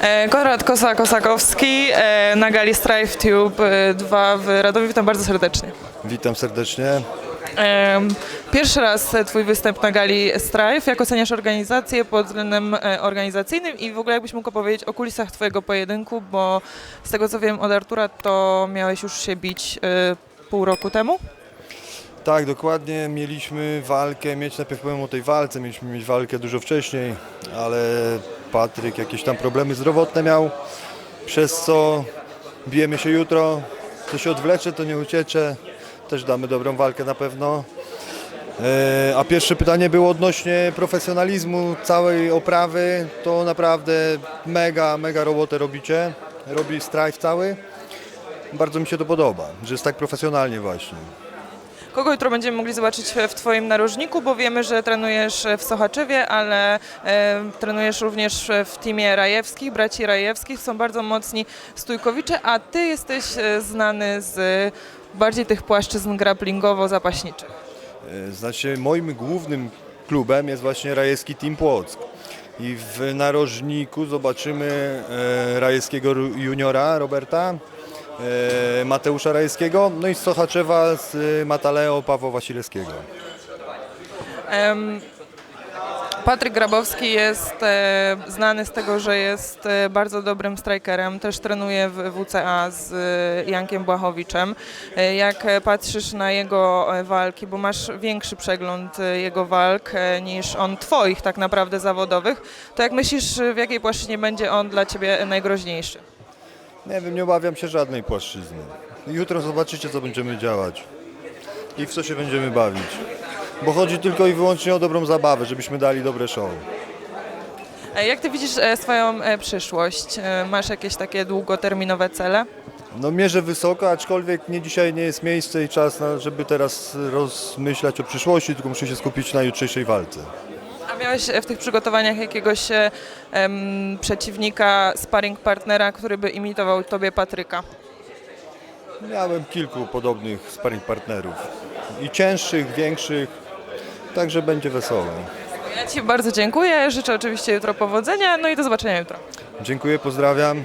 E, Konrad Kosa-Kosakowski e, na gali Strife Tube e, 2 w Radomiu. Witam bardzo serdecznie. Witam serdecznie. E, Pierwszy raz e, Twój występ na gali Strife. Jak oceniasz organizację pod względem e, organizacyjnym i w ogóle jakbyś mógł opowiedzieć o kulisach Twojego pojedynku, bo z tego co wiem od Artura, to miałeś już się bić e, pół roku temu. Tak, dokładnie mieliśmy walkę, mieć najpierw powiem o tej walce, mieliśmy mieć walkę dużo wcześniej, ale Patryk jakieś tam problemy zdrowotne miał, przez co bijemy się jutro, to się odwlecze, to nie uciecze, też damy dobrą walkę na pewno. E, A pierwsze pytanie było odnośnie profesjonalizmu całej oprawy, to naprawdę mega, mega robotę robicie, robi Strife cały. Bardzo mi się to podoba, że jest tak profesjonalnie właśnie. Kogo jutro będziemy mogli zobaczyć w Twoim narożniku, bo wiemy, że trenujesz w Sochaczewie, ale e, trenujesz również w teamie Rajewskich, braci Rajewskich, są bardzo mocni stójkowicze, a Ty jesteś e, znany z bardziej tych płaszczyzn grapplingowo-zapaśniczych. E, Znaczy moim głównym klubem jest właśnie Rajewski Team Płock. I w narożniku zobaczymy e, Rajewskiego juniora Roberta, e, Mateusza Rajewskiego, no i z Sochaczewa z e, Mataleo Pawła Wasilewskiego. Em, Patryk Grabowski jest e, znany z tego, że jest e, bardzo dobrym strikerem. Też trenuje w WCA z e, Jankiem Błachowiczem. E, jak e, patrzysz na jego e, walki, bo masz większy przegląd e, jego walk e, niż on twoich tak naprawdę zawodowych, to jak myślisz, w jakiej płaszczyźnie będzie on dla ciebie najgroźniejszy? Nie wiem, nie obawiam się żadnej płaszczyzny. Jutro zobaczycie, co będziemy działać i w co się będziemy bawić. Bo chodzi tylko i wyłącznie o dobrą zabawę, żebyśmy dali dobre show. E, Jak ty widzisz e, swoją e, przyszłość? E, Masz jakieś takie długoterminowe cele? No mierzę wysoko, aczkolwiek nie dzisiaj nie jest miejsce i czas, na, żeby teraz rozmyślać o przyszłości, tylko muszę się skupić na jutrzejszej walce. A miałeś e, w tych przygotowaniach jakiegoś e, em, przeciwnika, sparring partnera, który by imitował tobie Patryka? Miałem kilku podobnych sparring partnerów. I cięższych, większych, także będzie wesoło. Ja Ci bardzo dziękuję, życzę oczywiście jutro powodzenia, no i do zobaczenia jutro. Dziękuję, pozdrawiam.